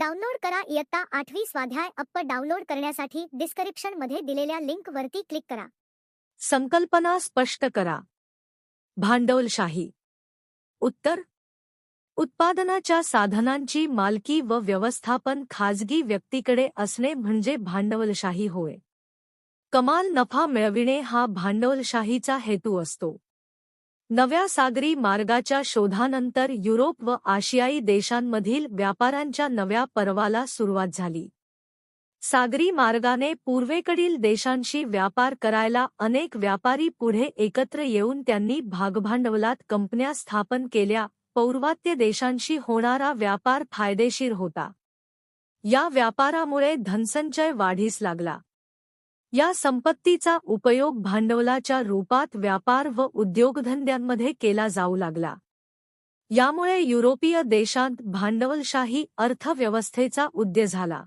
Download करा इयत्ता आठवी स्वाध्याय अप्प डाउनलोड करण्यासाठी डिस्क्रिप्शन मध्ये दिलेल्या लिंक वरती क्लिक करा. संकल्पना स्पष्ट करा. भांडवलशाही. उत्तर. उत्पादनाच्या साधनांची मालकी व व्यवस्थापन खाजगी व्यक्तीकडे असणे म्हणजे भांडवलशाही होय. कमाल नफा मिळविणे हा भांडवलशाहीचा हेतू असतो. नव्या सागरी मार्गाच्या शोधानंतर युरोप व आशियाई देशांमधील व्यापारांच्या नव्या पर्वाला सुरुवात झाली. सागरी मार्गाने पूर्वेकडील देशांशी व्यापार करायला अनेक व्यापारी पुढे एकत्र येऊन त्यांनी भागभांडवलात कंपन्या स्थापन केल्या पौर्वात्य देशांशी होणारा व्यापार फायदेशीर होता. या व्यापारामुळे धनसंचय वाढीस लागला. या संपत्तीचा उपयोग भांडवलाच्या रूपात व्यापार व उद्योगधंद्यांमध्ये केला जाऊ लागला. यामुळे युरोपीय देशांत भांडवलशाही अर्थव्यवस्थेचा उद्य झाला.